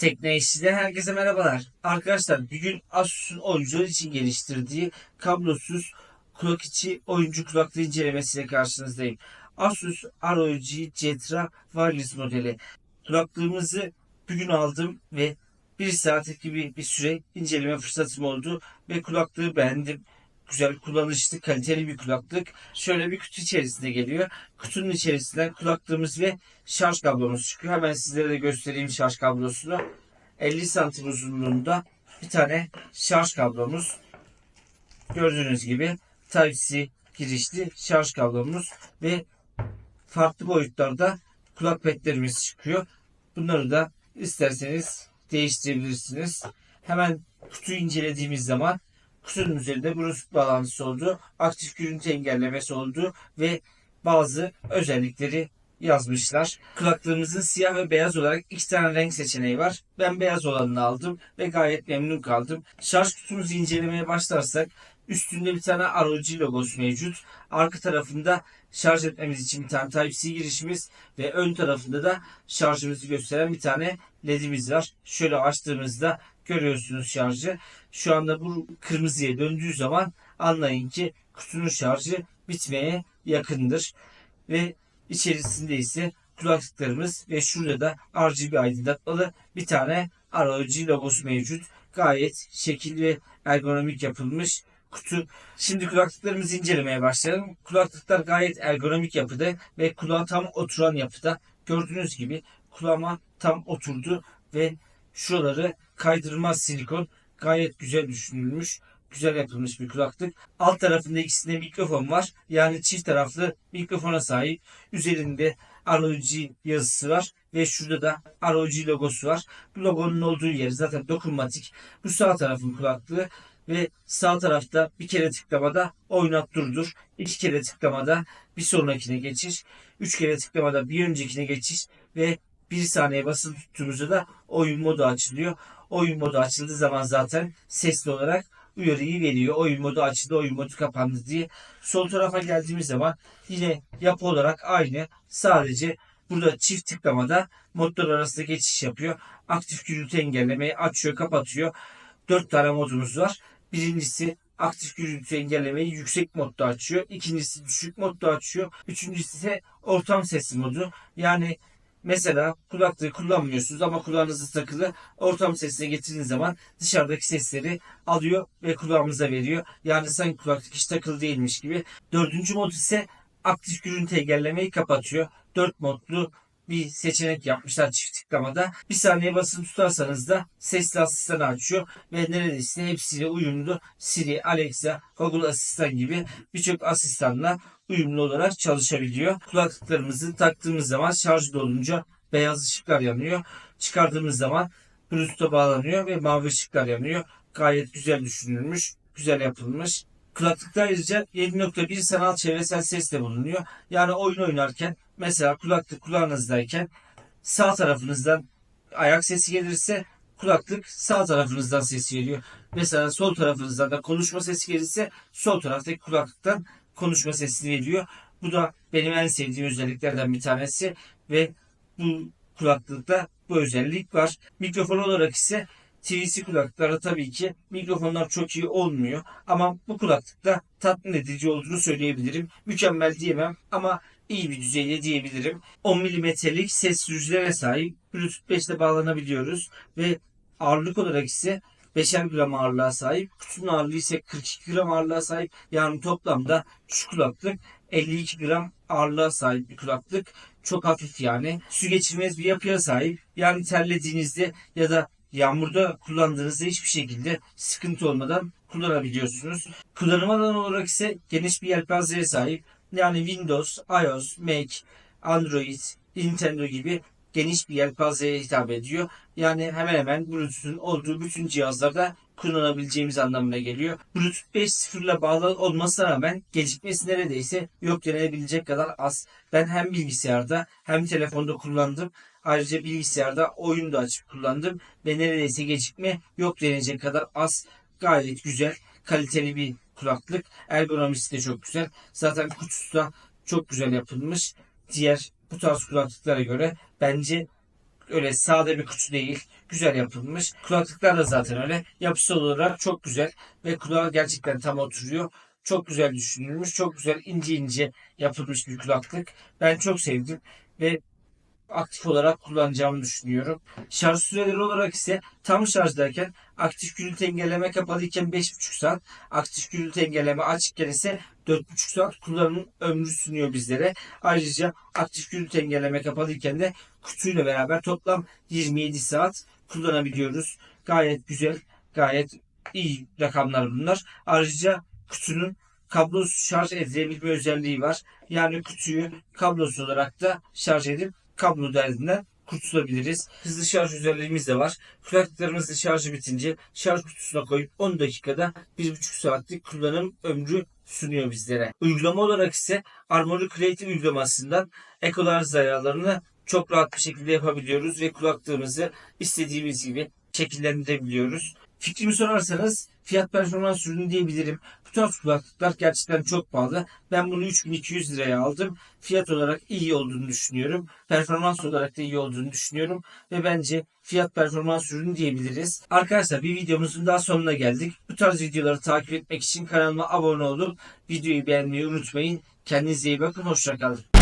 Tekne işçiden herkese merhabalar. Arkadaşlar bugün Asus'un oyuncular için geliştirdiği kablosuz kulak içi oyuncu kulaklığı incelemesiyle karşınızdayım. Asus ROG Cetra Wireless modeli. Kulaklığımızı bugün aldım ve bir saat gibi bir süre inceleme fırsatım oldu ve kulaklığı beğendim. Güzel kullanışlı kaliteli bir kulaklık. Şöyle bir kutu içerisinde geliyor. Kutunun içerisinden kulaklığımız ve şarj kablomuz çıkıyor. Hemen sizlere de göstereyim şarj kablosunu. 50 santim uzunluğunda bir tane şarj kablomuz. Gördüğünüz gibi Type-C girişli şarj kablomuz ve farklı boyutlarda kulak petlerimiz çıkıyor. Bunları da isterseniz değiştirebilirsiniz. Hemen kutuyu incelediğimiz zaman kutunun üzerinde Bluetooth bağlantısı oldu, aktif görüntü engellemesi oldu ve bazı özellikleri yazmışlar. Kulaklığımızın siyah ve beyaz olarak iki tane renk seçeneği var. Ben beyaz olanını aldım ve gayet memnun kaldım. Şarj kutumuzu incelemeye başlarsak üstünde bir tane ROG logosu mevcut. Arka tarafında şarj etmemiz için bir tane Type-C girişimiz ve ön tarafında da şarjımızı gösteren bir tane ledimiz var. Şöyle açtığımızda görüyorsunuz şarjı. Şu anda bu kırmızıya döndüğü zaman anlayın ki kutunun şarjı bitmeye yakındır. Ve içerisinde ise kulaklıklarımız ve şurada da RGB aydınlatmalı bir tane ROG logosu mevcut. Gayet şekil ve ergonomik yapılmış kutu. Şimdi kulaklıklarımızı incelemeye başlayalım. Kulaklıklar gayet ergonomik yapıda ve kulağa tam oturan yapıda. Gördüğünüz gibi kulağıma tam oturdu ve şuraları kaydırmaz silikon gayet güzel düşünülmüş. Güzel yapılmış bir kulaklık. Alt tarafında ikisinde mikrofon var. Yani çift taraflı mikrofona sahip. Üzerinde ROG yazısı var. Ve şurada da ROG logosu var. Bu logonun olduğu yer zaten dokunmatik. Bu sağ tarafın kulaklığı ve sağ tarafta bir kere tıklamada oynat durdur. iki kere tıklamada bir sonrakine geçiş. Üç kere tıklamada bir öncekine geçiş ve bir saniye basılı tuttuğumuzda da oyun modu açılıyor. Oyun modu açıldığı zaman zaten sesli olarak uyarıyı veriyor. Oyun modu açıldı, oyun modu kapandı diye. Sol tarafa geldiğimiz zaman yine yapı olarak aynı. Sadece burada çift tıklamada modlar arasında geçiş yapıyor. Aktif gürültü engellemeyi açıyor, kapatıyor. Dört tane modumuz var. Birincisi aktif gürültü engellemeyi yüksek modda açıyor. İkincisi düşük modda açıyor. Üçüncüsü ise ortam sesi modu. Yani Mesela kulaklığı kullanmıyorsunuz ama kulağınızı takılı ortam sesine getirdiğiniz zaman dışarıdaki sesleri alıyor ve kulağımıza veriyor. Yani sanki kulaklık hiç takılı değilmiş gibi. Dördüncü mod ise aktif görüntü engellemeyi kapatıyor. Dört modlu bir seçenek yapmışlar çift tıklamada. Bir saniye basılı tutarsanız da sesli asistanı açıyor ve neredeyse hepsiyle uyumlu Siri, Alexa, Google Asistan gibi birçok asistanla uyumlu olarak çalışabiliyor. Kulaklıklarımızı taktığımız zaman şarj dolunca beyaz ışıklar yanıyor. Çıkardığımız zaman Bluetooth'a bağlanıyor ve mavi ışıklar yanıyor. Gayet güzel düşünülmüş, güzel yapılmış. Kulaklıkta ayrıca 7.1 sanal çevresel ses de bulunuyor. Yani oyun oynarken mesela kulaklık kulağınızdayken sağ tarafınızdan ayak sesi gelirse kulaklık sağ tarafınızdan ses geliyor. Mesela sol tarafınızdan da konuşma sesi gelirse sol taraftaki kulaklıktan konuşma sesini veriyor. Bu da benim en sevdiğim özelliklerden bir tanesi ve bu kulaklıkta bu özellik var. Mikrofon olarak ise TVC kulaklıklarda tabii ki mikrofonlar çok iyi olmuyor. Ama bu kulaklıkta tatmin edici olduğunu söyleyebilirim. Mükemmel diyemem ama iyi bir düzeyde diyebilirim. 10 milimetrelik ses sürücülere sahip Bluetooth 5 ile bağlanabiliyoruz ve ağırlık olarak ise 5'er gram ağırlığa sahip. Kutunun ağırlığı ise 42 gram ağırlığa sahip. Yani toplamda şu kulaklık 52 gram ağırlığa sahip bir kulaklık. Çok hafif yani. Su geçirmez bir yapıya sahip. Yani terlediğinizde ya da yağmurda kullandığınızda hiçbir şekilde sıkıntı olmadan kullanabiliyorsunuz. Kullanım alanı olarak ise geniş bir yelpazeye sahip. Yani Windows, iOS, Mac, Android, Nintendo gibi geniş bir yelpazeye hitap ediyor. Yani hemen hemen Bluetooth'un olduğu bütün cihazlarda kullanabileceğimiz anlamına geliyor. Bluetooth 5.0 ile bağlı olmasına rağmen gecikmesi neredeyse yok denilebilecek kadar az. Ben hem bilgisayarda hem telefonda kullandım. Ayrıca bilgisayarda oyun da açıp kullandım ve neredeyse gecikme yok denecek kadar az. Gayet güzel, kaliteli bir kulaklık. Ergonomisi de çok güzel. Zaten kutusu da çok güzel yapılmış. Diğer bu tarz kulaklıklara göre bence öyle sade bir kutu değil. Güzel yapılmış. Kulaklıklar da zaten öyle. Yapısı olarak çok güzel ve kulağa gerçekten tam oturuyor. Çok güzel düşünülmüş. Çok güzel ince ince yapılmış bir kulaklık. Ben çok sevdim ve aktif olarak kullanacağımı düşünüyorum. Şarj süreleri olarak ise tam şarjdayken aktif gürültü engelleme kapalıyken 5,5 saat, aktif gürültü engelleme açıkken ise 4,5 saat kullanım ömrü sunuyor bizlere. Ayrıca aktif gürültü engelleme kapalıyken de kutuyla beraber toplam 27 saat kullanabiliyoruz. Gayet güzel, gayet iyi rakamlar bunlar. Ayrıca kutunun kablosuz şarj edilebilme özelliği var. Yani kutuyu kablosuz olarak da şarj edip kablo derdinden kurtulabiliriz. Hızlı şarj özelliğimiz de var. Kulaklıklarımızın şarjı bitince şarj kutusuna koyup 10 dakikada 1,5 saatlik kullanım ömrü sunuyor bizlere. Uygulama olarak ise Armory Creative uygulamasından ekolarz ayarlarını çok rahat bir şekilde yapabiliyoruz ve kulaklığımızı istediğimiz gibi şekillendirebiliyoruz. Fikrimi sorarsanız fiyat performans ürünü diyebilirim. Bu tarz kulaklıklar gerçekten çok pahalı. Ben bunu 3200 liraya aldım. Fiyat olarak iyi olduğunu düşünüyorum. Performans olarak da iyi olduğunu düşünüyorum. Ve bence fiyat performans ürünü diyebiliriz. Arkadaşlar bir videomuzun daha sonuna geldik. Bu tarz videoları takip etmek için kanalıma abone olup videoyu beğenmeyi unutmayın. Kendinize iyi bakın. Hoşçakalın.